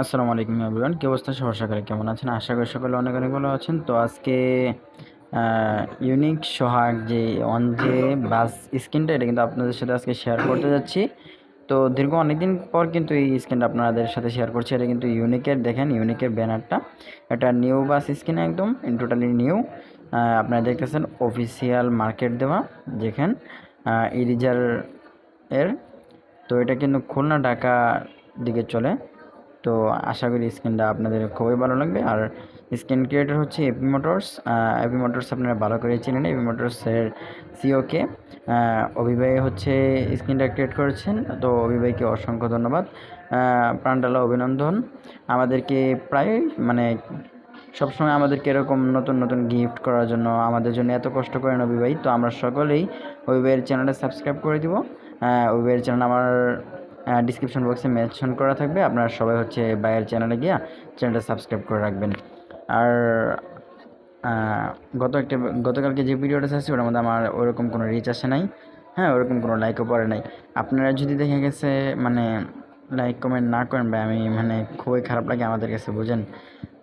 আসসালামু আলাইকুম এভরিওয়ান, কি অবস্থা? সবার সকালে কেমন আছেন? আশা করি সকলে অনেক অনেক ভালো আছেন। তো আজকে ইউনিক সোহাগ যে অন যে বাস স্ক্রিনটা, এটা কিন্তু আপনাদের সাথে আজকে শেয়ার করতে যাচ্ছি। তো দীর্ঘ অনেকদিন পর কিন্তু এই স্ক্রিনটা আপনাদের সাথে শেয়ার করছি। এটা কিন্তু ইউনিকের দেখেন ইউনিকের ব্যানারটা। এটা নিউ বাস স্ক্রিন একদম টোটালি নিউ আপনারা দেখতেছেন অফিসিয়াল মার্কেট দেওয়া, দেখেন ইরিজার এর তো এটা কিন্তু খুলনা ঢাকা দিকে চলে। তো আশা করি স্ক্রিনটা আপনাদের খুবই ভালো লাগবে। আর স্ক্রিন ক্রিয়েটর হচ্ছে এপি মোটরস এপি মোটরস আপনারা ভালো করে চিনেন। এপি মোটরসের সিওকে অভিভাই হচ্ছে স্ক্রিনটা ক্রিয়েট করেছেন। তো অভিভাইকে অসংখ্য ধন্যবাদ। প্রাণডালা অভিনন্দন। আমাদেরকে প্রায় মানে সবসময় আমাদেরকে এরকম নতুন নতুন গিফট করার জন্য আমাদের জন্য এত কষ্ট করেন অভিভাই তো আমরা সকলেই অভিভাইয়ের চ্যানেলটা সাবস্ক্রাইব করে দিব। অভিভাইয়ের চ্যানেল আমার ডিসক্রিপশন বক্সে মেনশন করা থাকবে। আপনারা সবাই হচ্ছে বাইরের চ্যানেলে গিয়ে চ্যানেলটা সাবস্ক্রাইব করে রাখবেন। আর গত একটা, গতকালকে যে ভিডিওটা আছে ওটার মধ্যে আমার ওরকম কোনো রিচ আসে নাই। হ্যাঁ ওরকম কোনো লাইকও পড়ে নাই। আপনারা যদি দেখে গেছে মানে লাইক কমেন্ট না করেন ভাই, আমি মানে খুবই খারাপ লাগে আমাদের কাছে, বুঝেন?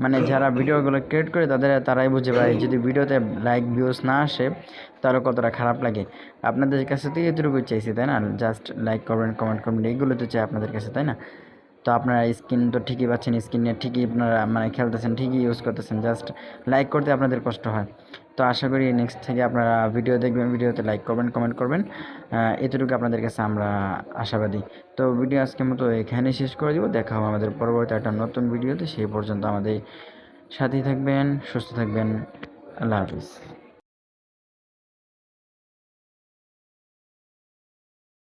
মানে যারা ভিডিওগুলো ক্রিয়েট করে, তাদের, তারাই বুঝে ভাই, যদি ভিডিওতে লাইক ভিউজ না আসে, তাহলে কতটা খারাপ লাগে? আপনাদের কাছে তো এতটুকু চাইছি, তাই না? জাস্ট লাইক করবেন কমেন্ট করবেন, এইগুলো তো চাই আপনাদের কাছে, তাই না? তো আপনারা স্ক্রিন তো ঠিকই পাচ্ছেন স্ক্রিন ঠিকই আপনারা মানে খেলতেছেন, ঠিকই ইউজ করতেছেন জাস্ট লাইক করতে আপনাদের কষ্ট হয়। তো আশা করি নেক্সট থেকে আপনারা ভিডিও দেখবেন ভিডিওতে লাইক করবেন কমেন্ট করবেন। এতটুকু আপনাদের কাছে আমরা আশাবাদী। তো ভিডিও আজকে মতো এখানে শেষ করে দিব। দেখা হবে আমাদের পরবর্তী একটা নতুন ভিডিওতে সেই পর্যন্ত আমাদের সাথেই থাকবেন, সুস্থ থাকবেন। আল্লাহ হাফিজ।